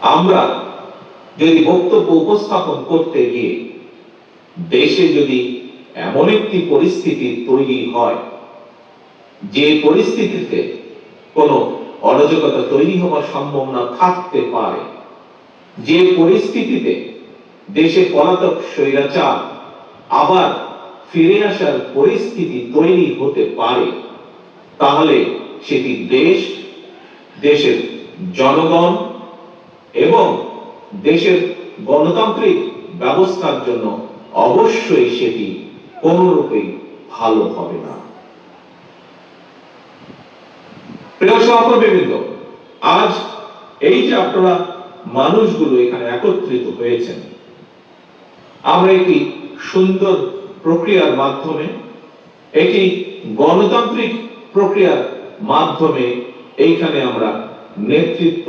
আমরা যদি বক্তব্য উপস্থাপন করতে গিয়ে দেশে যদি এমন একটি পরিস্থিতি তৈরি হয়, যে পরিস্থিতিতে কোনো অরাজকতা তৈরি হওয়ার সম্ভাবনা থাকতে পারে, যে পরিস্থিতিতে দেশে পলাতক স্বৈরাচার আবার ফিরে আসার পরিস্থিতি তৈরি হতে পারে, তাহলে সেটি দেশ, দেশের জনগণ এবং দেশের গণতান্ত্রিক ব্যবস্থার জন্য অবশ্যই সেটি কোনরূপেই ভালো হবে না। প্রিয় আজ এই যে আপনারা মানুষগুলো এখানে একত্রিত হয়েছেন, আমরা একটি সুন্দর প্রক্রিয়ার মাধ্যমে, একটি গণতান্ত্রিক প্রক্রিয়ার মাধ্যমে এইখানে আমরা নেতৃত্ব